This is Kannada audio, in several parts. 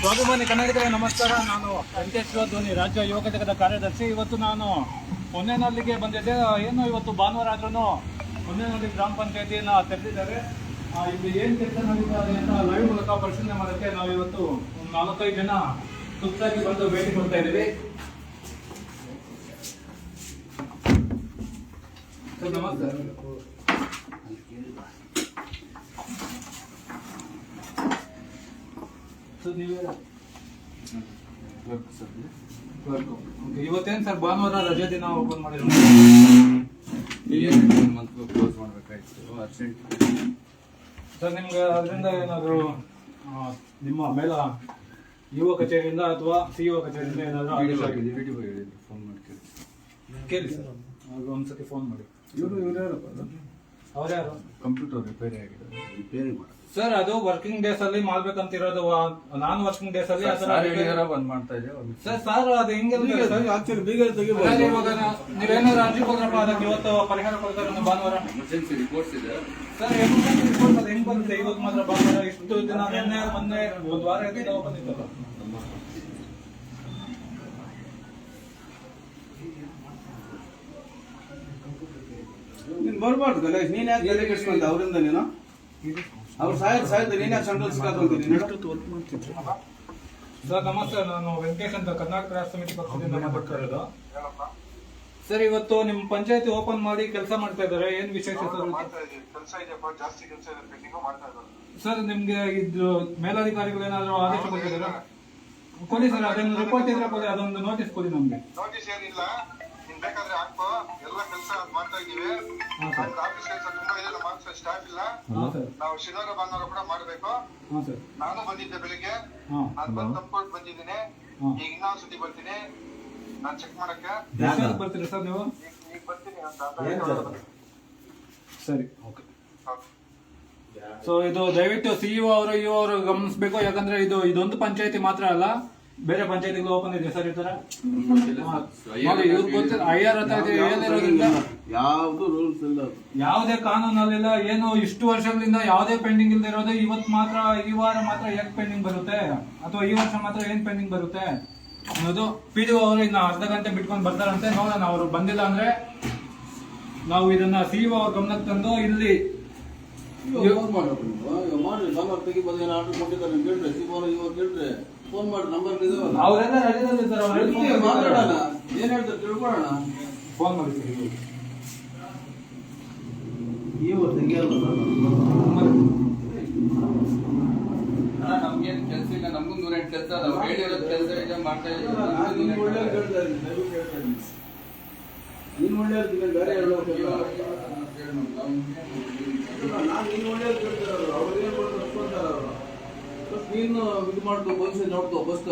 ಸ್ವಾಭಿಮಾನಿ ಕನ್ನಡಿಗರ, ನಮಸ್ಕಾರ. ನಾನು ವೆಂಕಟೇಶ್ವರ ಧ್ವನಿ ರಾಜ್ಯ ಯುವ ಘಟಕದ ಕಾರ್ಯದರ್ಶಿ. ಇವತ್ತು ನಾನು ಹೊನ್ನೇನಲ್ಲಿಗೆ ಬಂದಿದ್ದೆ. ಏನು ಇವತ್ತು ಭಾನುವಾರ ಆದ್ರೂ ಹೊನ್ನೇನಹಳ್ಳಿ ಗ್ರಾಮ ಪಂಚಾಯತಿಯನ್ನು ತೆರೆದಿದ್ದಾರೆ. ಇಲ್ಲಿ ಏನು ಕೆಲಸ ನಡೀತಾರೆ ಅಂತ ಲೈವ್ ಮೂಲಕ ಪರಿಶೀಲನೆ ಮಾಡೋಕ್ಕೆ ನಾವು ಇವತ್ತು ಒಂದು ನಾಲ್ಕೈದು ಜನ ತುರ್ತಾಗಿ ಬಂದು ಭೇಟಿ ಕೊಡ್ತಾ ಇದ್ದೀವಿ. ಸರ್ ಸರ್ ನೀವೇ ಓಕೆ ಇವತ್ತೇನು ಸರ್? ಭಾನುವಾರ ರಜೆ ದಿನ ಓಪನ್ ಮಾಡಿರೋದು. ಕ್ಲೋಸ್ ಮಾಡಬೇಕಾಗಿತ್ತು ಅರ್ಜೆಂಟ್ ಸರ್ ನಿಮ್ಗೆ ಅದರಿಂದ ಏನಾದರೂ ನಿಮ್ಮ ಮೇಲ ಯುವ ಕಚೇರಿಯಿಂದ ಅಥವಾ ಸಿ ಯುವ ಕಚೇರಿಯಿಂದ ಏನಾದರೂ ಆದೇಶ ಆಗಿದೆ ಹೇಳಿದ್ರು ಫೋನ್ ಮಾಡಿ ಕೇಳಿ ಸರ್. ಒಂದು ಒಂದ್ಸತಿ ಫೋನ್ ಮಾಡಿ. ಇವರು ಇವ್ರು ಯಾರಪ್ಪ? ಅವ್ರು ಯಾರು ಕಂಪ್ಯೂಟರ್ ರಿಪೇರಿ ಆಗಿದೆ. ರಿಪೇರಿ ಮಾಡಿ ಸರ್ ಅದು ವರ್ಕಿಂಗ್ ಡೇಸ್ ಅಲ್ಲಿ ಮಾಡ್ಬೇಕಂತ ಇರೋದು ನಾನ್ ವರ್ಕಿಂಗ್ ಡೇಸ್ ಅಲ್ಲಿ ಸಾರಿ ಬಂದ್ ಮಾಡ್ತಾ ಇದೀವಿ ಸರ್ ಸರ್ ಅದು ಹೆಂಗೆ ಆಗ್ತಿಲ್ಲ ಬೀಗ ತೆಗಿಬೋದು ಅದೇ ಇವಾಗ ನಾ- ನೀವೇನಾದ್ರು ಅರ್ಜಿ ಕೊಡ್ರಪ್ಪ ಅದಕ್ಕೆ ಇವತ್ತು ಪರಿಹಾರ ಕೊಡ್ತಾರೆ ಭಾನುವಾರ? ಎಮರ್ಜೆನ್ಸಿ ರಿಪೋರ್ಟ್ಸ್ ಇದೆ. ಸರ್ ಎಮರ್ಜೆನ್ಸಿ ರಿಪೋರ್ಟ್ ಅದು ಹೆಂಗ್ ಬರುತ್ತೆ? ಇವತ್ತು ಮಾತ್ರ ಭಾನುವಾರ ಇಷ್ಟು ದಿನ ನಿನ್ನೆ ಮೊನ್ನೆ ಒಂದು ವಾರ ನೀನ್ ಬರ್ಬಾರ್ದು ಗಣೇಶ್ ನೀನ್ ಯಾಕೆ ಅವರಿಂದ ನೀನು ಅವ್ರು ಸಾಯದ್ ಸಾಯ್ದು ನೀನ್ ಯಾಕೆ ಸಂಡಲ್ ಸಿಕ್ಕಾಕೊಂತೀನಿ ಸರ್ ನಮಸ್ತೆ ನಾನು ವೆಂಕಟೇಶ್ ಅಂತ ಕರ್ನಾಟಕ ರಾಜ್ಯ ಸಮಿತಿ ಪಕ್ಷದಿಂದ ಮಾತಾಡ್ತಾ ಇರೋದು. ಸರ್ ಇವತ್ತು ನಿಮ್ಮ ಪಂಚಾಯತಿ ಓಪನ್ ಮಾಡಿ ಕೆಲಸ ಮಾಡ್ತಾ ಇದ್ದಾರೆ. ಏನ್ ವಿಶೇಷ ಸರ್ ಸರ್ ನಿಮ್ಗೆ ಇದು ಮೇಲಾಧಿಕಾರಿಗಳು ಏನಾದ್ರು ಆದೇಶ ಕೊಟ್ಟಿದ್ದಾರೆ? ಕೊಡಿ ಸರ್ ಅದನ್ನು ರಿಪೋರ್ಟ್ ಇದ್ರೆ ಕೊಡಿ ಅದೊಂದು ನೋಟಿಸ್ ಕೊಡಿ ನಮ್ಗೆ. ನೋಟಿಸ್ ಏನಿಲ್ಲ. ಬೇಕಾದ್ರೆ ಹಾಕೋ ಎಲ್ಲ ಕೆಲಸ ಮಾಡ್ತಾ ಇದೀವಿ ಸರ್. ನಮ್ದು ಆಫೀಸ್ ಕೆಲಸ ತುಂಬಾ ಇದೆ ನಮ್ಮ ಆಫೀಸ್ ಸ್ಟಾಫ್ ಇಲ್ಲ. ನಾವು ಶನಿವಾರ ಭಾನುವಾರ ಕೂಡ ಮಾಡ್ಬೇಕು. ನಾನು ಬಂದಿದ್ದೆ ಬೆಳಿಗ್ಗೆ. ನಾನು ಬಂದು ತಪ್ಪಿಕೊಂಡು ಬಂದಿದ್ದೀನಿ. ಈಗ ಇನ್ನೊಂದ್ ಸತಿ ಬರ್ತೀನಿ. ನಾನು ಚೆಕ್ ಮಾಡಕ್ಕೆ. ಬರ್ತೀನಿ ಬರ್ತೀರಾ ಸರ್ ನೀವು? ಈಗ ಬರ್ತೀನಿ ಅಂತ. ಸರಿ? ಓಕೆ. ಸೊ ಇದು ದಯವಿಟ್ಟು ಸಿಇಒ ಅವರು ಇಒ ಅವರು ಗಮನಿಸಬೇಕು. ಯಾಕಂದ್ರೆ ಇದು ಇದೊಂದು ಪಂಚಾಯತಿ ಮಾತ್ರ ಅಲ್ಲ. ಬೇರೆ ಪಂಚಾಯತಿಗಳು ಓಪನ್ ಇದೆ ಸರ್ ಈ ತರ? ಯಾವ್ದು ರೂಲ್ಸ್ ಇಲ್ಲ. ಯಾವುದೇ ಕಾನೂನಲ್ಲಿಲ್ಲ ಏನು ಇಷ್ಟು ವರ್ಷಗಳಿಂದ ಯಾವುದೇ ಪೆಂಡಿಂಗ್ ಇಲ್ಲದೆ ಇರೋದು ಇವತ್ ಮಾತ್ರ ಈ ವಾರ ಮಾತ್ರ ಯಾಕೆ ಪೆಂಡಿಂಗ್ ಬರುತ್ತೆ? ಅಥವಾ ಈ ವರ್ಷ ಮಾತ್ರ ಏನ್ ಪೆಂಡಿಂಗ್ ಬರುತ್ತೆ? ಅನ್ನೋದು ಪಿ ಡಿ ಅವರು ಇನ್ನ ಅರ್ಧ ಗಂಟೆ ಬಿಟ್ಕೊಂಡು ಬರ್ತಾರಂತೆ ನೋಡೋಣ. ಅವರು ಬಂದಿಲ್ಲ ಅಂದ್ರೆ ನಾವು ಇದನ್ನ ಸಿ ಇ ಅವ್ರ ಗಮನಕ್ಕೆ ತಂದು ಇಲ್ಲಿ ಮಾಡ್ರಿ ಮಾಡ್ರಿ ನಂಬರ್ ತೆಗಿಬೋದು ಏನೋ ಆರ್ಡರ್ ಕೊಟ್ಟಿದ್ದಾರೆ ಕೇಳ್ರಿ ಸಿಗೋನ ಇವಾಗ ಕೇಳ್ರಿ ಫೋನ್ ಮಾಡಿ ನಂಬರ್ ಇದು ಅವರೆಲ್ಲ ರೆಡಿದಲ್ಲಿ ಇದ್ದಾರೆ ಅವ್ರು ಮಾತಾಡೋಣ? ಏನ್ ಹೇಳ್ತಾರೆ ತಿಳ್ಕೊಳ್ಳೋಣ? ಫೋನ್ ಮಾಡಿ ನೀವು ತೆಗಿಯಲ್ಲ ನಮ್ಗೇನ್ ಕೆಲಸ ಇಲ್ಲ ನಮಗೂ ನೂರೆಂಟು ಕೆಲಸ ಅದಾವ ಹೇಳಿರೋದು ಕೆಲಸ ಇದೆ ಮಾಡ್ತಾ ನಾನು ನಿನ್ ಒಳ್ಳೆಯವ್ರು ಕೇಳ್ತಾ ಇದ್ದೀನಿ, ದಯವಿಟ್ಟು ಹೇಳ್ತಾ ಇದ್ದೀನಿ. ನೀನ್ ಒಳ್ಳೆಯವ್ರು ಬೇರೆ ಹೇಳ್ಬೇಕಲ್ಲ ನಾನು ನೀನ್ ಒಳ್ಳೆಯವ್ರು ಕೇಳ್ತಿರೋರು ಅವ್ರು ಏನ್ ಕೊಟ್ಟು ಅವ್ರು ನೀನು ಇದು ಮಾಡ್ಕೋ ಬಸ್ ನೋಡ್ಕೋ ಬಸ್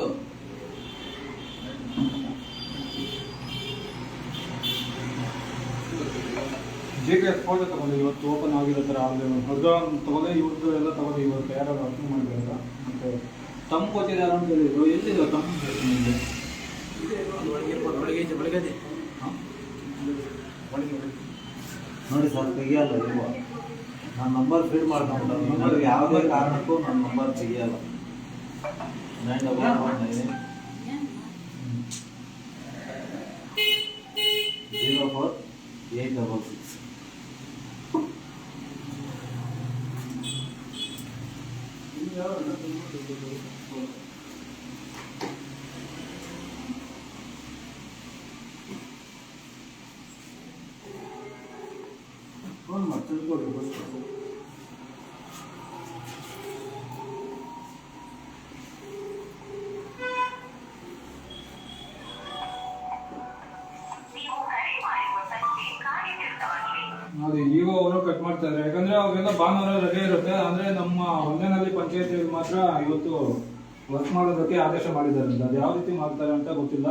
ಜೆ ಎಸ್ ಫೋಟೋ ತಗೊಳ್ಳಿ ಇವತ್ತು ಓಪನ್ ಆಗಿರೋ ಥರ ಹೊಸ ತಗೊಂಡೆ ಇವತ್ತು ಎಲ್ಲ ತಗೊಂಡು ಇವತ್ತು ಯಾರು ಅರ್ಥ ಮಾಡಿದಾರ ಅಂತ ತಂಪು ಕೊಟ್ಟಿದ್ದಾರೆ ಅಂತ ಹೇಳಿದ್ರು. ಎಲ್ಲಿದೆ ತಮ್ಮ ನಿಮಗೆ? ನೋಡಿ ಸರ್ ತೆಗಿಯಲ್ಲ ಇವ ನನ್ನ ನಂಬರ್ ಫೀಡ್ ಮಾಡ್ಕೊಂಡು ನಿಮಗೆ ಯಾವುದೇ ಕಾರಣಕ್ಕೂ ನನ್ನ number ತೆಗಿಯಲ್ಲ nine double one nine zero four eight double six phone ಅದು ಈಗ ಅವರು ಕಟ್ ಮಾಡ್ತಾ ಇದ್ದಾರೆ ಯಾಕಂದ್ರೆ ಅವಾಗೆಲ್ಲ ಭಾನುವಾರ ರಜೆ ಇರುತ್ತೆ. ಅಂದ್ರೆ ನಮ್ಮ ಹೊಂದೇನಹಳ್ಳಿ ಪಂಚಾಯತಿಯಲ್ಲಿ ಮಾತ್ರ ಇವತ್ತು ವರ್ಕ್ ಮಾಡೋದಕ್ಕೆ ಆದೇಶ ಮಾಡಿದ್ದಾರೆ ಅಂತ. ಅದು ಯಾವ ರೀತಿ ಮಾಡ್ತಾರೆ ಅಂತ ಗೊತ್ತಿಲ್ಲ.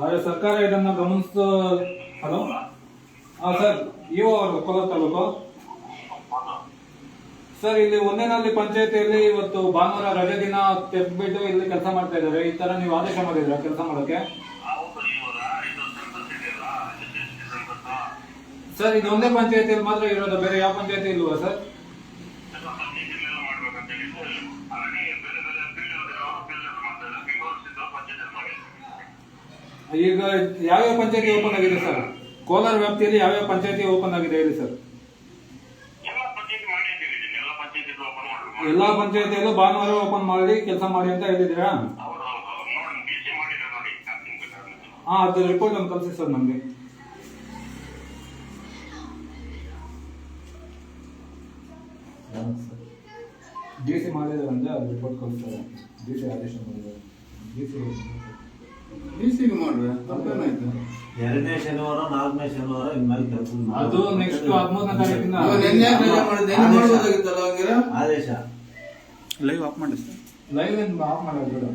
ಆದ್ರೆ ಸರ್ಕಾರ ಇದನ್ನ ಗಮನಿಸ ಹಲೋ? ಹಾ ಸರ್ ಇಒ ಅವರು ಕೊಲ ತಾಲೂಕು. ಸರ್, ಇಲ್ಲಿ ಒಂದೇನಲ್ಲಿ ಪಂಚಾಯತಿಯಲ್ಲಿ ಇವತ್ತು ಭಾನುವಾರ ರಜೆ ದಿನ ತೆಗ್ದ್ಬಿಟ್ಟು ಇಲ್ಲಿ ಕೆಲಸ ಮಾಡ್ತಾ ಇದ್ದಾರೆ. ಈ ತರ ನೀವು ಆದೇಶ ಮಾಡಿದ್ರ ಕೆಲಸ ಮಾಡೋಕೆ ಸರ್ ಇದು ಒಂದೇ ಪಂಚಾಯತಿಯಲ್ಲಿ ಮಾತ್ರ ಇರೋದು ಬೇರೆ ಯಾವ ಪಂಚಾಯತಿ ಇಲ್ವಾ ಸರ್? ಈಗ ಯಾವ್ಯಾವ ಪಂಚಾಯತಿ ಓಪನ್ ಆಗಿದೆ ಸರ್? ಕೋಲಾರ ವ್ಯಾಪ್ತಿಯಲ್ಲಿ ಯಾವ್ಯಾವ ಪಂಚಾಯತಿ ಓಪನ್ ಆಗಿದೆ ಹೇಳಿ ಸರ್? ಎಲ್ಲ ಪಂಚಾಯತಿಯಲ್ಲೂ ಭಾನುವಾರ ಓಪನ್ ಮಾಡಿ ಕೆಲಸ ಮಾಡಿ ಅಂತ ಬೇಕಾದ್ರೆ ಹಾ ಅದ್ರ ರಿಪೋರ್ಟ್ ಒಂದು ಕಳಿಸಿ ಸರ್ ನಮಗೆ. ಡಿ ಸಿ ಮಾಡಿದ್ದಾರೆ ಅಂದ್ರೆ ಅದು ರಿಪೋರ್ಟ್ ಕಳಿಸ್ತಾರೆ ಡಿ ಸಿ ಆದೇಶ ಮಾಡಿದ್ದಾರೆ. ಡಿ ಸಿ ಡಿ ಸಿಗೆ ಮಾಡ್ರೆ ಅರ್ಥನಾಯ್ತು ಎರಡನೇ ಶನಿವಾರ ನಾಲ್ಕನೇ ಶನಿವಾರ ಇನ್ಮೇಲೆ ಕೆಲಸ ಅದು ನೆಕ್ಸ್ಟ್ ಹದಿಮೂರನೇ ತಾರೀಕಿನ ಇವಾಗ ನೆನ್ನೆ ಯಾಕೆ ರಜೆ ಮಾಡಿದ್ದೆ ಮಾಡ್ಬೋದಾಗಿತ್ತಲ್ಲ ಹಂಗಿರ? ಆದೇಶ. ಲೈವ್ ಆಫ್ ಮಾಡಿ ಸರ್. ಲೈವ್ ಏನು ಆಫ್ ಮಾಡೋದು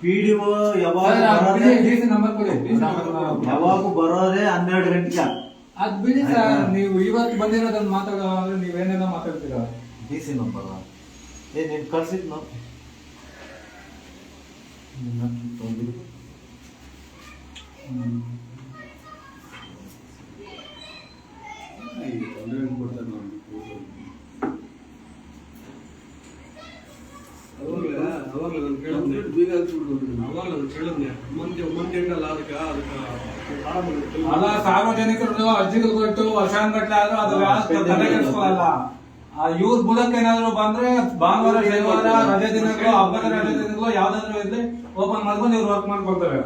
ಪಿ ಡಿ ಒ ಯಾವಾಗ ಬರೋದೇ? ಡಿ ಸಿ ನಂಬರ್ ಕೊಡಿ. DC number ಕೊಡಿ. ಯಾವಾಗ ಬರೋದೇ ಹನ್ನೆರಡು ಗಂಟೆಗೆ ಅದ್ ಬಿಡಿ ಸರ್ ನೀವು ಇವತ್ತು ಬಂದಿರೋದನ್ನ ಮಾತಾಡೋ ಅಂದ್ರೆ ನೀವೇನೇನೋ ಮಾತಾಡ್ತೀರಾ? ಡಿ ಸಿ ನಂಬರ್ ಏ ನೀನು ಕಳ್ಸಿದ್ ನಾವು ತೊಂದಿರು ಅಲ್ಲ ಸಾರ್ವಜನಿಕರು ಅರ್ಜಿಗಳು ಕೊಟ್ಟು ವರ್ಷಾನ್ಗಟ್ಲೆ ಆದ್ರೂ ಅದು ವ್ಯವಸ್ಥೆ ತಲೆ ಕೆಡಿಸ್ಕೊಳ್ಳಲ್ಲ ಇವ್ರ ಮೂಲಕ ಏನಾದ್ರು ಬಂದ್ರೆ ಭಾನುವಾರ ಶನಿವಾರ ರಜೆ ದಿನಗಳು ಹಬ್ಬದ ರಜೆ ದಿನಗಳು ಯಾವ್ದಾದ್ರು ಇದ್ರೆ ಓಪನ್ ಮಾಡ್ಕೊಂಡು ಇವ್ರು ವರ್ಕ್ ಮಾಡ್ಕೊಳ್ತಾರೆ.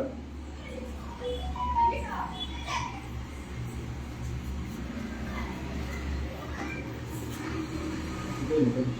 ಕೋಲಾರ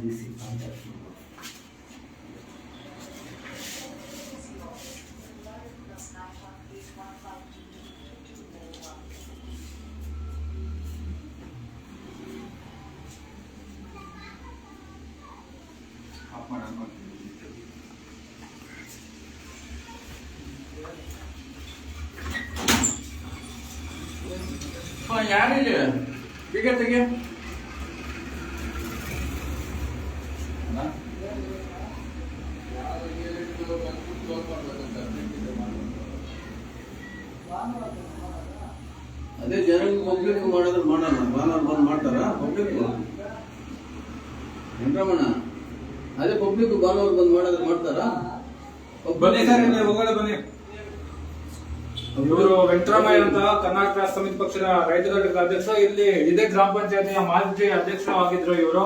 ಡಿ ಸಿ ಆಫ್ ಮಾಡಿ ಆನ್ ಮಾಡಿ. ಯಾರಿಲ್ಲ ಬೀಗ ತೆಗೆ ಅಲ್ಲ? ಯಾರು ಹೇಳಿದ್ರು ಬಂದ್ಬಿಟ್ಟು close ಮಾಡ್ಬೇಕಂತ urgent ಇದೆ ಮಾಡ್ಬೇಕು. ಅದೇ ಜನರಿಗೆ ಪಬ್ಲಿಕ್ ಮಾಡಿದ್ರೆ ಮಾಡೋಣ ಭಾನುವಾರ ಬಂದ್ ಮಾಡ್ತಾರ ಪಬ್ಲಿಕ್ ಅದೇ ಪಬ್ಲಿಕ್ ಭಾನುವಾರ ಬಂದ್ ಮಾಡಿದ್ರೆ ಮಾಡ್ತಾರಾ? ಬನ್ನಿ ಸರ್ ಇಲ್ಲಿ ಒಳಗಡೆ ಬನ್ನಿ. ಇವರು ವೆಂಕಟರಾಮಯ್ಯ ಅಂತ ಕರ್ನಾಟಕ ಸಮಿತಿ ಪಕ್ಷದ ರೈತ ಘಟಕದ ಅಧ್ಯಕ್ಷ ಇಲ್ಲಿ ಇದೇ ಗ್ರಾಮ ಪಂಚಾಯತಿಯ ಮಾಜಿ ಅಧ್ಯಕ್ಷರಾಗಿದ್ರು ಇವರು.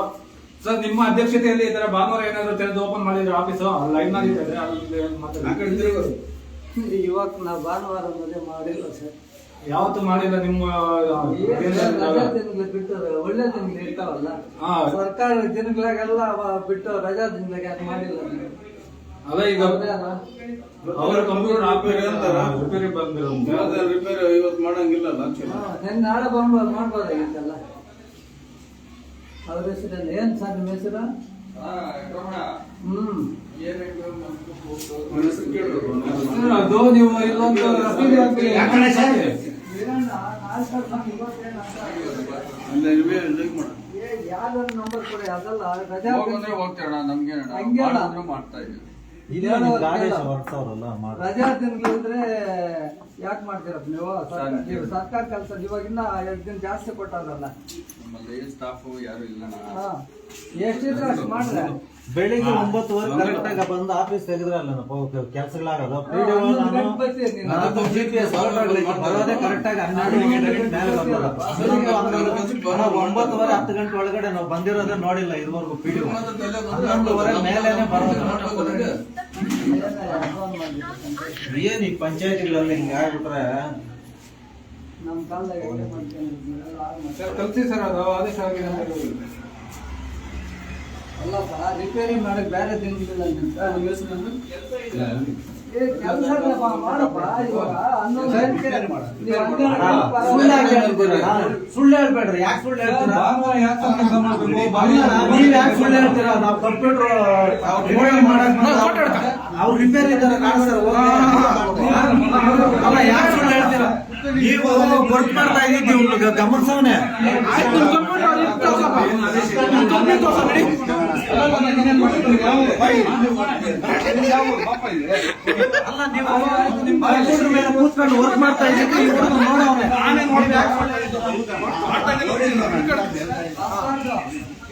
ಸರ್ ನಿಮ್ಮ ಅಧ್ಯಕ್ಷತೆಯಲ್ಲಿ ಈ ತರ ಭಾನುವಾರ ಏನಾದ್ರು ತೆರೆದು ಓಪನ್ ಮಾಡಿದ್ರೆ ಆಫೀಸ್ ಲೈನ್ನಲ್ಲಿ ಇದೆ ಅಲ್ಲಿ ಆ ಮಾತಾಡಿ. ಕಡೆ ತಿರುಗು. ಇವಾಗ ನಾವು ಭಾನುವಾರ ಮದುವೆ ಮಾಡಿಲ್ಲ ಸರ್. ಯಾವತ್ತು ಮಾಡಿಲ್ಲ ನಿಮ್ಮ ರಜಾ ದಿನಗಳು ಬಿಟ್ಟು ಒಳ್ಳೆ ದಿನಗಳು ಇರ್ತಾವಲ್ಲ ಹಾ. ಸರ್ಕಾರ ದಿನಗಳಿಗೆಲ್ಲ ಅವ ಬಿಟ್ಟು ರಜಾ ದಿನಗಳಿಗೆ ಮಾಡಿಲ್ಲ? ಅಲ್ಲ ಈಗ? ಅವರ ಕಂಪ್ಯೂಟರ್ ರಿಪೇರಿ ಅಂತಾರ? ರಿಪೇರಿ ಬಂದಿರೋ ಅದೇ ರಿಪೇರಿ ಇವತ್ತು. ಹಾ, ನೆನ್ನೆ ನಾಳೆ ಬಂದು ಮಾಡ್ಬೋದಾಗಿತ್ತಲ್ಲ ಅವ್ರ ಹೆಸರು ಏನ್ ಸರ್ ನಿಮ್ಮ ಹೆಸರು ಹ್ಮ್. ಅದು ನೀವು ಇಲ್ಲೊಂದು ನಂಬರ್ ಕೊಡಿ ಅದಲ್ಲ ರಜಾ ಹೋಗಂದ್ರೆ ಹೋಗ್ತೇಣ ನಮ್ಗೆ ಮಾಡ್ತಾ ಇದೀವಿ ರಜಾ ದಿನಗಳಿದ್ರೆ ಯಾಕೆ ಮಾಡ್ತೀರಪ್ಪ ನೀವು? ನೀವು ಸರ್ಕಾರ ಕೆಲಸ ಇವಾಗಿನ್ನ ಎರಡು ದಿನ ಜಾಸ್ತಿ ಕೊಟ್ಟಾರಲ್ಲ ನಮ್ಮಲ್ಲಿ ಸ್ಟಾಫ್ ಯಾರು ಇಲ್ಲ ಎಷ್ಟಿದ್ರೆ ಅಷ್ಟು ಮಾಡ್ರೆ ಬೆಳಿಗ್ಗೆ ಒಂಬತ್ತುವರೆ ಕರೆಕ್ಟ್ ಆಗಿ ಬಂದು ಆಫೀಸ್ ತೆಗೆದ್ರಲ್ಲ ಎಸ್ ಬರೋದೇ ಕರೆಕ್ಟ್ ಆಗಿ ಹನ್ನೆರಡು ಗಂಟೆ ಒಂಬತ್ತುವರೆ ಹತ್ತು ಗಂಟೆ ಒಳಗಡೆ ನಾವು ಬಂದಿರೋದೇ ನೋಡಿಲ್ಲ ಇದುವರೆಗೂ ಪಿ ಡಿ ಹನ್ನೊಂದುವರೆ ಮೇಲೆ ಬರೋದು. ಏನ ಈ ಪಂಚಾಯತಿಗಳಲ್ಲಿ ಹಿಂಗ ಆಗ್ಬಿಟ್ರೆ? ನಮ್ಮ ಕಾಲದಾಗ ಸರ್ ಕಲ್ಸಿ ಸರ್ ಅದು ಆದೇಶ ಆಗಿದೆ. ಅಲ್ಲಪ್ಪ ರಿಪೇರಿ ಮಾಡಕ್ ಬೇರೆ ದಿನಗಳಿಲ್ಲ ನಿಮ್ಮ ಯೋಚನೆ ಕೆಲಸ ಮಾಡಪ್ಪ ಇವಾಗ ಹನ್ನೊಂದು ಗಂಟೆ ನೀವು ಹನ್ನೆರಡು ಸುಳ್ಳು ಗಂಟೆ ಸುಳ್ಳು ಹೇಳ್ಬೇಡ್ರಿ. ಯಾಕೆ ಸುಳ್ಳು ಹೇಳ್ತೀರಾ? ಯಾಕೆ ನೀವ್ ಸುಳ್ಳು ಹೇಳ್ತೀರಾ? ನಾವು ಕಂಪ್ಯೂಟರ್ ಅವ್ರು ರಿಪೇರಿ ಇದ್ದಾರೆ. ಅಲ್ಲ ಯಾಕೆ ಸುಳ್ಳು ಹೇಳ್ತೀರಾ? ನೀವು ವರ್ಕ್ ಮಾಡ್ತಾ ಇದ್ದೀವಿ ಗಮನಿಸವನೆ. ಅಲ್ಲ ನೀವು ಕಂಪ್ಯೂಟರ್ ಮೇಲೆ ಕೂತ್ಕೊಂಡು ವರ್ಕ್ ಮಾಡ್ತಾ ಇದ್ದೀವಿ ನೋಡವನೆ ನಾನೇ ನೋಡಿ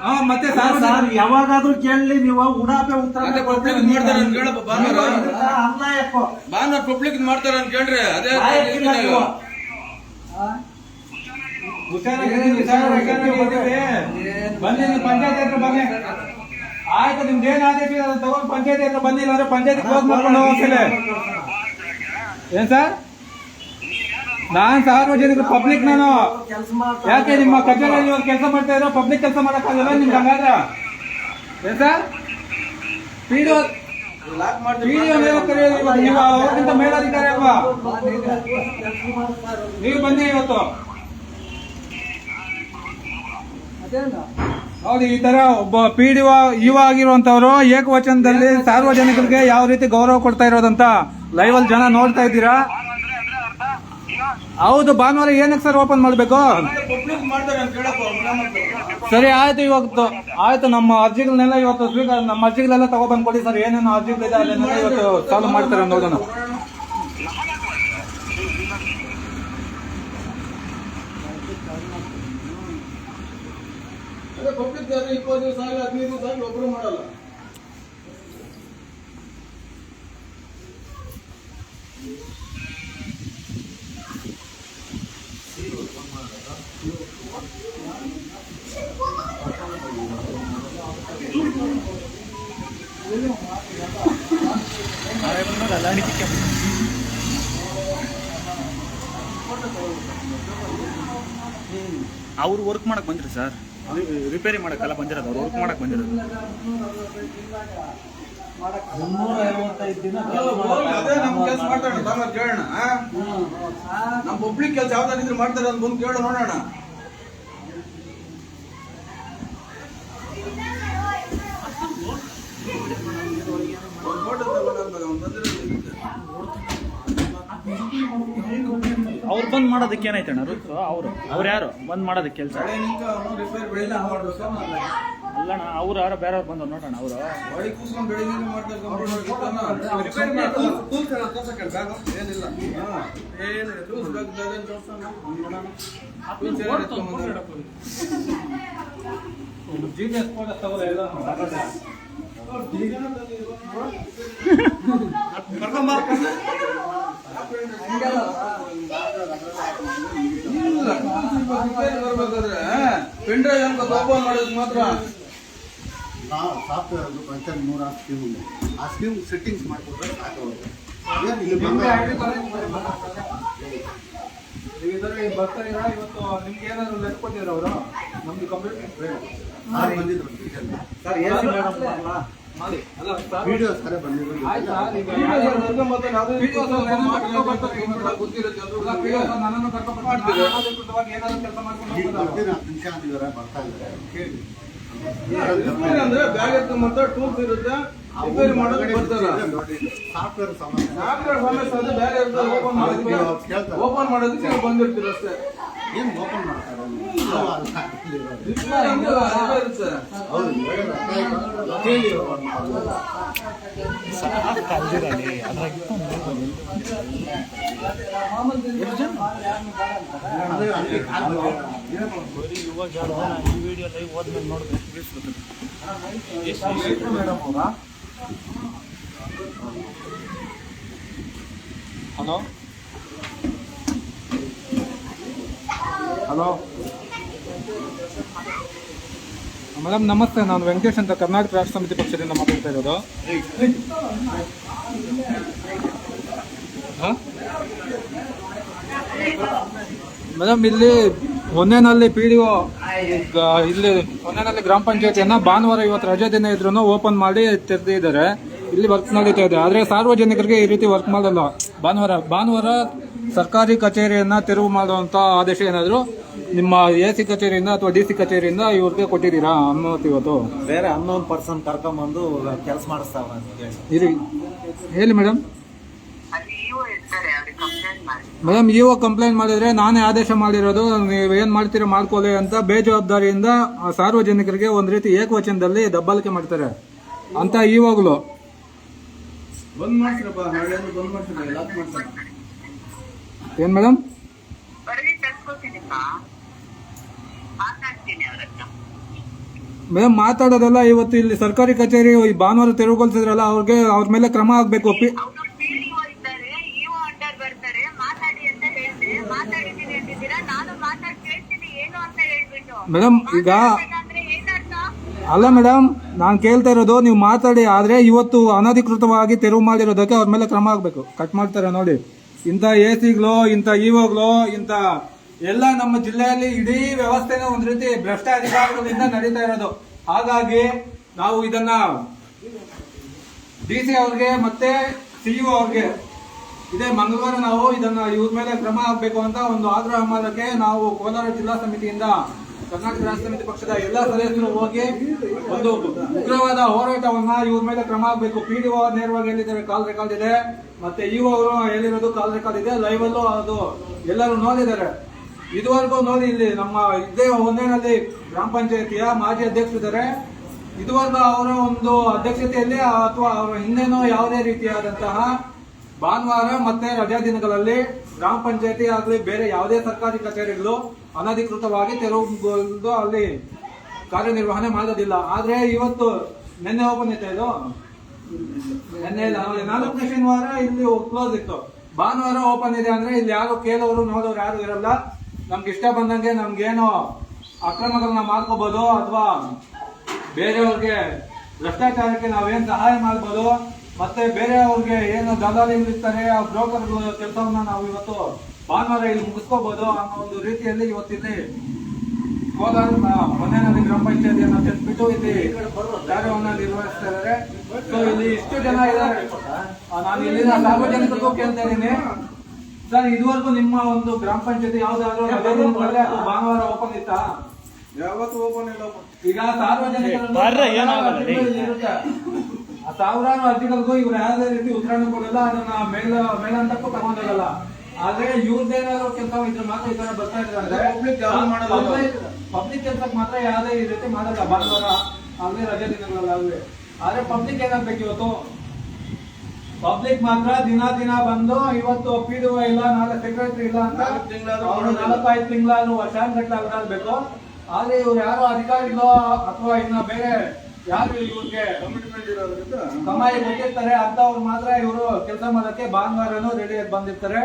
ಹಾ ಮತ್ತೆ ಸಾರ್ವಜನಿಕ ಸರ್ ಯಾವಾಗಾದ್ರೂ ಕೇಳಲಿ ನೀವು ಉಡಾಪೆ ಉತ್ತರ ಅದೇ public ಮಾಡ್ತಾರೆ ಅಂತ ಹೇಳಪ್ಪ ಭಾನುವಾರ. ಅಲ್ಲ ಯಾಕೋ ಭಾನುವಾರ ಪಬ್ಲಿಕ್ ಮಾಡ್ತಾರೆ ಅಂತ ಕೇಳ್ರಿ ಅದೇ ಆಯ್ತಿಲ್ಲ ನೀವು. ಹುಷಾರಾಗಿರಿ, ಹುಷಾರಾಗಿರಿ, ಬಂದಿರಿ. ಬನ್ನಿ ನೀವು ಪಂಚಾಯತ್ ಹತ್ರ ಬನ್ನಿ. ಆಯ್ತು ನಿಮ್ದು ಏನ್ ಆದೇಶ ಇದೆ? ಅದನ್ನ ತಗೊಂಡು ಪಂಚಾಯತಿ ಹತ್ರ ಬಂದಿಲ್ಲ ಅಂದ್ರೆ ಪಂಚಾಯತಿ ಕ್ಲೋಸ್ ಮಾಡ್ಕೊಂಡು ಹೋಗ್ತಿಲ್ಲ ಏನ್ ಸರ್? ನಾನ್ ಸಾರ್ವಜನಿಕ ಪಬ್ಲಿಕ್ ನಾನು. ಯಾಕೆ ನಿಮ್ಮ ಕಚೇರಿಯಲ್ಲಿ ಇವಾಗ ಕೆಲಸ ಮಾಡ್ತಾ ಇರೋ ಪಬ್ಲಿಕ್ ಕೆಲಸ ಮಾಡಕ್ಕಾಗಲ್ಲ ನಿಮ್ಗೆ ಹಂಗಾದ್ರ? ಸರ್? ಪಿಡಿಒ ಪಿಡಿಒ ಮೇಲೆ ಕರೆಯೋದು ಇವತ್ತು ನೀವು ಅವ್ರಿಗಿಂತ ಮೇಲಾಧಿಕಾರಿ ಅಲ್ವಾ? ನೀವು ಬನ್ನಿ ಇವತ್ತು. ಹೌದು ಈ ತರ ಒಬ್ಬ ಪಿ ಡಿ ಯುವ ಆಗಿರುವಂತವ್ರು ಏಕವಚನದಲ್ಲಿ ಸಾರ್ವಜನಿಕರಿಗೆ ಯಾವ ರೀತಿ ಗೌರವ ಕೊಡ್ತಾ ಇರೋದಂತ ಲೈವ್ ಅಲ್ಲಿ ಜನ ನೋಡ್ತಾ ಇದ್ದೀರಾ? ಹೌದು, ಭಾನುವಾರ ಏನಕ್ಕೆ ಸರ್ ಓಪನ್ ಮಾಡ್ಬೇಕು. ಸರಿ, ಆಯ್ತು ಇವತ್ತು ಆಯ್ತು, ನಮ್ಮ ಅರ್ಜಿಗಳನ್ನೆಲ್ಲ ಇವತ್ತು ಸ್ವೀಕಾರ ನಮ್ಮ ಅರ್ಜಿಗಳೆಲ್ಲ ತಗೋಬಂದು ಕೊಡಿ ಸರ್ ಏನೇನು ಅರ್ಜಿಗಳಿದೆ ಅದನ್ನೆಲ್ಲ ಇವತ್ತು ಸಾಲ್ವ್ ಮಾಡ್ತಾರೆ ನೋಡೋಣ. ಒಬ್ರು ಮಾಡಲ್ಲ ಅವ್ರು ವರ್ಕ್ ಮಾಡಕ್ ಬಂದ್ರಿ ಸರ್? ರಿಪೇರಿ ಮಾಡೋಕ್ಕಲ್ಲ ಬಂದಿರೋದು ಅವ್ರು ವರ್ಕ್ ಮಾಡಕ್ ಬಂದಿರೋದು. ಮುನ್ನೂರ ಐವತ್ತೈದು ದಿನ ಅದೇ ನಮ್ ಕೆಲಸ ಕೇಳೋಣ ಆ? ನಮ್ ಪಬ್ಲಿಕ್ ಕೆಲಸ ಯಾವ್ದಾದ್ರು ಇದ್ರೆ ಮಾಡ್ತಾರೆ ಅಂತ ಬಂದು ಕೇಳೋ ನೋಡೋಣ. ಒಂದ್ photo ತಗೊಂಡ್ ಅವ್ನ್ ಬಂದಿರೋದು ಇರುತ್ತೆ. ಅವ್ರು ಬಂದ್ ಮಾಡೋದಕ್ಕೆ ಏನಾಯ್ತಣ್ಣ ರುಕ್ಕು ಅವರು. ಅವ್ರು ಯಾರು? ಬಂದ್ ಮಾಡೋದಕ್ಕೆ ಕೆಲಸ? ಅಲ್ಲಣ್ಣ ಅವ್ರು ಯಾರೋ ಬೇರೆಯವ್ರು ಬಂದು ನೋಡೋಣ ಅವರು. ಬಾಡಿ ಏನು ಬರ್ಬೇಕಾದ್ರೆ ಪೆನ್ ಡ್ರೈವ್ ಅಂತ ಓಪನ್ ಮಾಡೋದು ಮಾತ್ರ ನಾವು ಸಾಫ್ಟ್ವೇರ್ ಪಂಚಾಯತ್ ನೂರ ಸ್ಕೀಮ್ ಇದೆ. ಆ ಸ್ಕೀಮ್ ಸೆಟ್ಟಿಂಗ್ಸ್ ಮಾಡಿಕೊಟ್ರೆ ಸಾಕು ಏನು ಇಲ್ಲಿ ಈಗ ಬರ್ತಾ ಇದ್ದೀರಾ ಇವತ್ತು ನಿಮ್ಗೆ ಏನಾದ್ರು ಲೆಕ್ಕ ಕೊಟ್ಟಿದ್ರು ಅವರು? ನಮ್ದು ಕಂಪ್ಲೀಟ್ ಯಾರು ಬಂದಿದ್ರು ಸರ್ ಎ ಅಂದ್ರೆ ಬ್ಯಾಗ್ ಟೂಲ್ಸ್ ಇರುತ್ತೆ ರಿಪೇರಿ ಸಾಫ್ಟ್ವೇರ್ ಸಮಸ್ಯೆ. ಸಾಫ್ಟ್ವೇರ್ ಸಮಸ್ಯೆ ಅಂದ್ರೆ ಬೇರೆ ಓಪನ್ ಮಾಡೋದಕ್ಕೆ. ಓಪನ್ ಮಾಡೋದಕ್ಕೆ ನೀವು ಬಂದಿರ್ತೀರ ಅಷ್ಟೇ. ಏನು ಓಪನ್ ಮಾಡ್ತಾರೆ? ಈ ವಿಡಿಯೋ ಲೈವ್ ಹೋದ್ಮೇಲೆ ನೋಡ್ಬೇಕು ಮೇಡಮ್ ಅವರಾ ಹಲೋ ಹಲೋ. ಮೇಡಮ್, ನಮಸ್ತೆ. ನಾನು ವೆಂಕಟೇಶ್ ಅಂತ ಕರ್ನಾಟಕ ರಾಷ್ಟ್ರ ಸಮಿತಿ ಪಕ್ಷದಿಂದ ಮಾತಾಡ್ತಾ ಇರೋದು. ಮೇಡಮ್, ಇಲ್ಲಿ ಹೊನ್ನೆನಲ್ಲಿ ಪಿ ಡಿ ಒ ಇಲ್ಲಿ ಹೊನ್ನೆನಲ್ಲಿ ಗ್ರಾಮ ಪಂಚಾಯತಿಯನ್ನ ಭಾನುವಾರ ಇವತ್ತು ರಜೆ ದಿನ ಇದ್ರೂ ಓಪನ್ ಮಾಡಿ ತೆರೆದಿದ್ದಾರೆ. ಇಲ್ಲಿ ವರ್ಕ್ ನಡೀತಾ ಇದೆ. ಆದರೆ ಸಾರ್ವಜನಿಕರಿಗೆ ಈ ರೀತಿ ವರ್ಕ್ ಮಾಡಲ್ಲ. ಭಾನುವಾರ ಭಾನುವಾರ ಸರ್ಕಾರಿ ಕಚೇರಿಯನ್ನ ತೆರವು ಮಾಡುವಂತ ಆದೇಶ ಏನಾದ್ರು? ನಿಮ್ಮ ಎ ಸಿ ಕಚೇರಿಯಿಂದ ಅಥವಾ ಡಿ ಸಿ ಕಚೇರಿಯಿಂದ ಇವ್ರಿಗೆ ಕೊಟ್ಟಿದ್ದೀರಾ ಅನುಮತಿ ಇವತ್ತು? ಬೇರೆ ಅನ್ನೋನ್ ಪರ್ಸನ್ ಕರ್ಕೊಂಬಂದು ಕೆಲಸ ಮಾಡಿಸ್ತಾವ ಇರಿ. ಹೇಳಿ ಮೇಡಮ್. ಮೇಡಮ್ ಇಒ ಕಂಪ್ಲೇಂಟ್ ಮಾಡಿದ್ರೆ ನಾನೇ ಆದೇಶ ಮಾಡಿರೋದು ನೀವು ಏನ್ ಮಾಡ್ತೀರಾ ಮಾಡ್ಕೊಳ್ಳಿ ಅಂತ ಬೇಜವಾಬ್ದಾರಿಯಿಂದ ಆ ಸಾರ್ವಜನಿಕರಿಗೆ ಒಂದ್ ರೀತಿ ಏಕವಚನದಲ್ಲಿ ದಬ್ಬಾಳಿಕೆ ಮಾಡ್ತಾರೆ. ಅಂತ ಇವಾಗಲು. ಬಂದ್ ಮಾಡ್ಸ್ರಪ್ಪ ನಾಳೆಯಿಂದ ಬಂದ್ ಮಾಡ್ಸ್ರಿ ಲಾಕ್ ಮಾಡ್ತಾರೆ ಏನ್ ಮೇಡಮ್ ಮೇಡಮ್ ಮಾತಾಡೋದಲ್ಲ ಇವತ್ತು ಇಲ್ಲಿ ಸರ್ಕಾರಿ ಕಚೇರಿ ಭಾನುವಾರ ತೆರವುಗೊಳಿಸಿದ್ರಲ್ಲ ಅವ್ರಿಗೆ ಅವ್ರ ಮೇಲೆ ಕ್ರಮ ಆಗ್ಬೇಕು. ಪಿ ಅವರು ಪಿಡಿಒ ಇದ್ದಾರೆ ಇಒ ಅಂಡರ್ ಬರ್ತಾರೆ. ಮಾತಾಡಿ ಅಂತ ಹೇಳಿದೆ. ಮಾತಾಡಿದ್ದೀನಿ ಅಂತಿದ್ದೀರಾ? ನಾನು ಮಾತಾಡಿ ಕೇಳ್ತೀನಿ ಏನು ಅಂತ ಹೇಳ್ಬಿಟ್ಟು. ಮೇಡಮ್ ಈಗ ಅಲ್ಲ ಮೇಡಮ್ ನಾನು ಕೇಳ್ತಾ ಇರೋದು ನೀವು ಮಾತಾಡಿ ಆದ್ರೆ ಇವತ್ತು ಅನಧಿಕೃತವಾಗಿ ತೆರವು ಮಾಡಿರೋದಕ್ಕೆ ಅವ್ರ ಮೇಲೆ ಕ್ರಮ ಆಗ್ಬೇಕು. ಕಟ್ ಮಾಡ್ತಾರೆ ನೋಡಿ. ಇಂಥ ಎ ಸಿಗಳು ಇಂಥ ಇಒಗಳು ಇಂಥ ಎಲ್ಲ ನಮ್ಮ ಜಿಲ್ಲೆಯಲ್ಲಿ ಇಡೀ ವ್ಯವಸ್ಥೆನೇ ಒಂದ್ ರೀತಿ ಭ್ರಷ್ಟ ಅಧಿಕಾರಿಗಳಿಂದ ನಡೀತಾ ಇರೋದು. ಹಾಗಾಗಿ ನಾವು ಇದನ್ನ ಡಿ ಸಿ ಅವ್ರಿಗೆ ಮತ್ತೆ ಸಿಇಒ ಅವ್ರಿಗೆ, ಇದೇ ಮಂಗಳವಾರ ನಾವು ಇದನ್ನ ಇವ್ರ ಮೇಲೆ ಕ್ರಮ ಆಗಬೇಕು ಅಂತ ಒಂದು ಆಗ್ರಹ ಮಾಡೋಕ್ಕೆ ನಾವು ಕೋಲಾರ ಜಿಲ್ಲಾ ಸಮಿತಿಯಿಂದ ಕರ್ನಾಟಕ ರಾಷ್ಟ್ರ ಸಮಿತಿ ಪಕ್ಷದ ಎಲ್ಲ ಸದಸ್ಯರು ಹೋಗಿ ಒಂದು ಉಗ್ರವಾದ ಹೋರಾಟವನ್ನ ಇವ್ರ ಮೇಲೆ ಕ್ರಮ ಆಗಬೇಕು ಪಿ ಡಿ ನೇರವಾಗಿ ಎಲ್ಲಿದ್ದಾರೆ? ಕಾಲ್ ರೆಕಾರ್ಡ್ ಇದೆ. ಮತ್ತೆ ಇವು ಅವರು ಹೇಳಿರೋದು ಕಾಲ್ ರೆಕಾರ್ಡ್ ಇದೆ. ಲೈವ್ ಅಲ್ಲೂ ಅದು ಎಲ್ಲರೂ ನೋಡಿದ್ದಾರೆ. ಇದುವರೆಗೂ ನೋಡಿ ಇಲ್ಲಿ ನಮ್ಮ ಇದೇ ಒಂದೇನಲ್ಲಿ ಗ್ರಾಮ ಪಂಚಾಯತಿಯ ಮಾಜಿ ಅಧ್ಯಕ್ಷರಿದ್ದಾರೆ. ಇದುವರೆಗೂ ಅವರ ಒಂದು ಅಧ್ಯಕ್ಷತೆಯಲ್ಲಿ ಅಥವಾ ಅವರ ಹಿಂದೆನೋ ಯಾವುದೇ ರೀತಿಯಾದಂತಹ ಭಾನುವಾರ ಮತ್ತೆ ರಜಾ ದಿನಗಳಲ್ಲಿ ಗ್ರಾಮ ಪಂಚಾಯತಿ ಆಗಲಿ ಬೇರೆ ಯಾವುದೇ ಸರ್ಕಾರಿ ಕಚೇರಿಗಳು ಅನಧಿಕೃತವಾಗಿ ತೆರವುಗೊಂಡು ಅಲ್ಲಿ ಕಾರ್ಯನಿರ್ವಹಣೆ ಮಾಡೋದಿಲ್ಲ. ಆದ್ರೆ ಇವತ್ತು ನಿನ್ನೆ ಓಪನ್ ಇತ್ತು ಇದು? ನಿನ್ನೆ ನಾಲ್ಕನೇ ಶನಿವಾರ ಇಲ್ಲಿ ಕ್ಲೋಸ್ ಇತ್ತು. ಭಾನುವಾರ ಓಪನ್ ಇದೆ ಅಂದ್ರೆ ಇಲ್ಲಿ ಯಾರು ಕೇಳೋರು, ನೋಡೋರು ಯಾರು ಇರಲ್ಲ. ನಮ್ಗೆ ಇಷ್ಟ ಬಂದಂಗೆ ನಮ್ಗೇನು ಅಕ್ರಮಗಳನ್ನ ಮಾಡ್ಕೋಬಹುದು ಅಥವಾ ಬೇರೆಯವ್ರಿಗೆ ಭ್ರಷ್ಟಾಚಾರಕ್ಕೆ ನಾವೇನ್ ಸಹಾಯ ಮಾಡ್ಬೋದು? ಮತ್ತೆ ಬೇರೆ ಅವ್ರಿಗೆ ಏನು ದಲ್ಲಾಳಿಗಳು ಇರ್ತಾರೆ ಆ ಬ್ರೋಕರ್ ಕೆಲಸವನ್ನ ನಾವು ಇವತ್ತು ಭಾನುವಾರ ಇಲ್ಲಿ ಮುಗಿಸ್ಕೋಬಹುದು ಅನ್ನೋ ಒಂದು ರೀತಿಯಲ್ಲಿ ಇವತ್ತಿಲ್ಲಿ ಕೋಲಾರ ಮನೆಯಲ್ಲಿ ಗ್ರಾಮ ಪಂಚಾಯತಿಯನ್ನು ತೆಗೆದ್ಬಿಟ್ಟು ಇಲ್ಲಿ ಕಾರ್ಯವನ್ನು ನಿರ್ವಹಿಸ್ತಾ ಇದ್ದಾರೆ. ಸೊ ಇಲ್ಲಿ ಇಷ್ಟು ಜನ ಇದ್ದಾರೆ. ನಾನು ಇಲ್ಲಿನ ಸಾರ್ವಜನಿಕರಿಗೂ ಕೇಳ್ತಾ ಇದ್ದೀನಿ. ಸರ್ ಇದುವರೆಗೂ ನಿಮ್ಮ ಒಂದು ಗ್ರಾಮ ಪಂಚಾಯತಿ ಯಾವ್ದಾದ್ರು ಭಾನುವಾರ ಓಪನ್ ಇತ್ತಾ? ಯಾವತ್ತು ಓಪನ್ ಇಲ್ಲ. ಈಗ ಸಾರ್ವಜನಿಕರು ಸಾವಿರಾರು ಅರ್ಜಿಗಳಿಗೂ ಇವ್ರು ಯಾವುದೇ ರೀತಿ ಉತ್ತರವನ್ನು ಕೊಡಲ್ಲ ಅದನ್ನ ಮೇಲ ಮೇಲಂತಕ್ಕೂ ತಗೊಂಡೋಗಲ್ಲ ಆದ್ರೆ ಇವ್ರದ್ದೇನಾದ್ರು ಕೆಲಸ ಇದ್ರೆ ಮಾತ್ರ ಈ ತರ ಬರ್ತಾ ಇದ್ದಾರೆ. ಪಬ್ಲಿಕ್ ಕೆಲ್ಸಕ್ಕೆ ಮಾತ್ರ ಯಾವುದೇ ಈ ರೀತಿ ಮಾಡಲ್ಲ. ಭಾನುವಾರ ಆಗ್ಲಿ ರಜೆ ದಿನಗಳಲ್ಲಾಗ್ಲಿ ಆದ್ರೆ ಪಬ್ಲಿಕ್ ಏನಾಗ್ಬೇಕು ಇವತ್ತು? ಪಬ್ಲಿಕ್ ಮಾತ್ರ ದಿನ ದಿನ ಬಂದು ಇವತ್ತು ಪಿ ಡಿ ಇಲ್ಲ ನಾಳೆ ಸೆಕ್ರೆಟರಿ ಇಲ್ಲ ಅಂತ ತಿಂಗಳಾದ್ರೂ ನಾಲ್ಕೈದು ತಿಂಗಳಾದ್ರೂ ವರ್ಷಾನ್ಗಟ್ಲೆ ಅಲ್ಲಾಡ್ಬೇಕು ಆದ್ರೆ ಇವ್ರು ಯಾರು ಅಧಿಕಾರಿಗಳೋ ಅಥವಾ ಇನ್ನ ಬೇರೆ ಯಾರು ಇವ್ರಿಗೆ ಕಮಿಟ್ಮೆಂಟ್ ಇರೋದ್ರಿಂದ ಸಮಯ ಗೊತ್ತಿರ್ತಾರೆ ಅಂತವ್ರು ಮಾತ್ರ ಇವರು ಕೆಲಸ ಮಾಡೋಕ್ಕೆ ಭಾನುವಾರನೂ ರೆಡಿ ಬಂದಿರ್ತಾರೆ.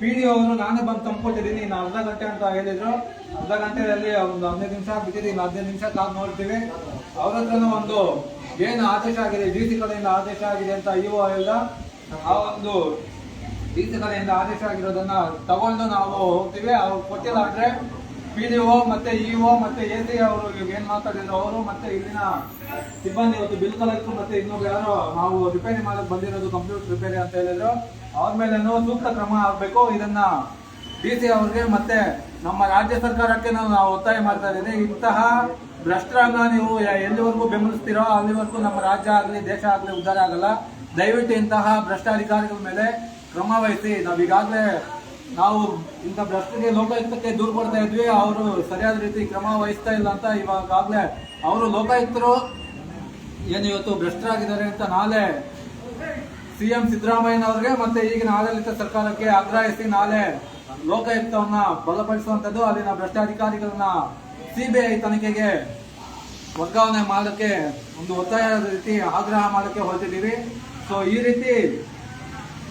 ಪಿ ಡಿ ಅವರು ನಾನೇ ಬಂದು ತಂದ್ಕೊಟ್ಟಿದ್ದೀನಿ ಇನ್ನು ಅರ್ಧ ಗಂಟೆ ಅಂತ ಹೇಳಿದ್ರು. ಅರ್ಧ ಗಂಟೆಯಲ್ಲಿ ಒಂದು ಹದಿನೈದು ನಿಮಿಷ ಬಿಟ್ಟಿದ್ದೀನಿ ಇನ್ನು ಹದಿನೈದು ನಿಮಿಷ ಕಾದು ನೋಡ್ತೀವಿ. ಅವ್ರ ಹತ್ರನೂ ಒಂದು ಏನು ಆದೇಶ ಆಗಿದೆ ಡಿ ಸಿ ಕಡೆಯಿಂದ ಆದೇಶ ಆಗಿದೆ ಅಂತ ಇಒ ಎಲ್ಲ ಆ ಒಂದು ಡಿ ಸಿ ಕಡೆಯಿಂದ ಆದೇಶ ಆಗಿರೋದನ್ನ ತಗೊಂಡು ನಾವು ಹೋಗ್ತೀವಿ. ಅವ್ರು ಕೊಟ್ಟಿಲ್ಲ ಅಂದ್ರೆ ಪಿ ಡಿ ಒ ಮತ್ತೆ ಇಒ ಮತ್ತೆ ಎ ಸಿ ಅವರು ಏನ್ ಮಾತಾಡಿದ್ರು ಅವರು ಮತ್ತೆ ಇಲ್ಲಿನ ಸಿಬ್ಬಂದಿ ಇವತ್ತು ಬಿಲ್ ಕಲೆಕ್ಟರ್ ಮತ್ತೆ ಇನ್ನೊಬ್ರು ಯಾರು ನಾವು ರಿಪೇರಿ ಮಾಡಕ್ ಬಂದಿರೋದು ಕಂಪ್ಯೂಟರ್ ರಿಪೇರಿ ಅಂತ ಹೇಳಿದ್ರು. ಅವ್ರ ಮೇಲೆ ಸೂಕ್ತ ಕ್ರಮ ಆಗ್ಬೇಕು ಇದನ್ನ ಡಿ ಸಿ ಅವ್ರಿಗೆ ಮತ್ತೆ ನಮ್ಮ ರಾಜ್ಯ ಸರ್ಕಾರಕ್ಕೆ ನಾವು ಒತ್ತಾಯ ಮಾಡ್ತಾ ಇದ್ದೀವಿ. ಇಂತಹ ಭ್ರಷ್ಟರನ್ನ ನೀವು ಎಲ್ಲಿವರೆಗೂ ಬೆಂಬಲಿಸ್ತೀರೋ ಅಲ್ಲಿವರೆಗೂ ನಮ್ಮ ರಾಜ್ಯ ಆಗಲಿ, ದೇಶ ಆಗಲಿ ಉದ್ಧಾರ ಆಗಲ್ಲ. ದಯವಿಟ್ಟು ಇಂತಹ ಭ್ರಷ್ಟಾಧಿಕಾರಿಗಳ ಮೇಲೆ ಕ್ರಮ ವಹಿಸಿ. ನಾವೀಗಾಗಲೇ ನಾವು ಇಂಥ ಭ್ರಷ್ಟರಿಗೆ ಲೋಕಾಯುಕ್ತಕ್ಕೆ ದೂರು ಕೊಡ್ತಾ ಇದ್ವಿ, ಅವರು ಸರಿಯಾದ ರೀತಿ ಕ್ರಮ ವಹಿಸ್ತಾ ಇಲ್ಲ ಅಂತ ಇವಾಗಲೇ ಅವರು ಲೋಕಾಯುಕ್ತರು ಏನು ಇವತ್ತು ಭ್ರಷ್ಟರಾಗಿದ್ದಾರೆ ಅಂತ ನಾಳೆ ಸಿ ಎಂ ಸಿದ್ದರಾಮಯ್ಯನವ್ರಿಗೆ ಮತ್ತೆ ಈಗಿನ ಆಡಳಿತ ಸರ್ಕಾರಕ್ಕೆ ಆಗ್ರಹಿಸಿ ನಾಳೆ ಲೋಕಾಯುಕ್ತವನ್ನ ಬಲಪಡಿಸುವಂತದ್ದು ಅಲ್ಲಿನ ಭ್ರಷ್ಟಾಧಿಕಾರಿಗಳನ್ನ ಸಿಬಿಐ ತನಿಖೆಗೆ ವರ್ಗಾವಣೆ ಮಾಡೋಕ್ಕೆ ಒಂದು ಒತ್ತಾಯದ ರೀತಿ ಆಗ್ರಹ ಮಾಡೋಕ್ಕೆ ಹೊರಟಿದ್ದೀವಿ. ಸೊ ಈ ರೀತಿ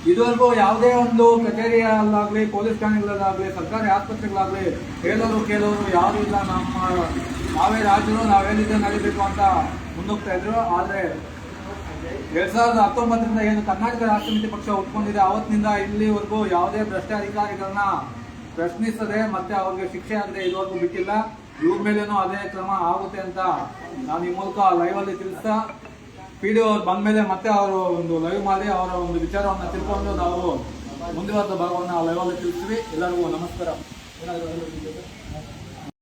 ಇದುವರೆಗೂ ಯಾವುದೇ ಒಂದು ಕಚೇರಿಯಲ್ಲಾಗಲಿ, ಪೊಲೀಸ್ ಠಾಣೆಗಳಲ್ಲಾಗಲಿ, ಸರ್ಕಾರಿ ಆಸ್ಪತ್ರೆಗಳಾಗಲಿ ಹೇಳೋರು ಕೇಳೋರು ಯಾರು ಇಲ್ಲ. ನಮ್ಮ ನಾವೇ ರಾಜರು ನಾವು ಹೇಳಿದ್ದೆ ನಡೀಬೇಕು ಅಂತ ಮುಂದೋಗ್ತಾ ಇದ್ರು. ಆದರೆ ಎರಡ್ ಸಾವಿರದ ಹತ್ತೊಂಬತ್ತರಿಂದ ಏನು ಕರ್ನಾಟಕ ರಾಷ್ಟ್ರ ಸಮಿತಿ ಪಕ್ಷ ಉಟ್ಕೊಂಡಿದೆ ಅವತ್ತಿನಿಂದ ಇಲ್ಲಿವರೆಗೂ ಯಾವುದೇ ಭ್ರಷ್ಟ ಅಧಿಕಾರಿಗಳನ್ನ ಪ್ರಶ್ನಿಸದೆ ಮತ್ತೆ ಅವ್ರಿಗೆ ಶಿಕ್ಷೆ ಆಗದೆ ಇದುವರೆಗೂ ಬಿಟ್ಟಿಲ್ಲ. ಇವ್ರ ಮೇಲೇನೂ ಅದೇ ಕ್ರಮ ಆಗುತ್ತೆ ಅಂತ ನಾನು ಈ ಮೂಲಕ ಲೈವ್ ಅಲ್ಲಿ ತಿಳಿಸ್ತಾ ಪಿ ಡಿ ಅವ್ರು ಬಂದ್ಮೇಲೆ ಮತ್ತೆ ಅವರು ಒಂದು ಲೈವ್ ಮಾಡಿ ಅವರ ಒಂದು ವಿಚಾರವನ್ನು ತಿಳ್ಕೊಂಡು ನಾವು ಮುಂದಿನ ಭಾಗವನ್ನು ಲೈವ್ ಅಲ್ಲಿ ತಿಳಿಸ್ತೀವಿ. ಎಲ್ಲರಿಗೂ ನಮಸ್ಕಾರ. ಏನಾದ್ರು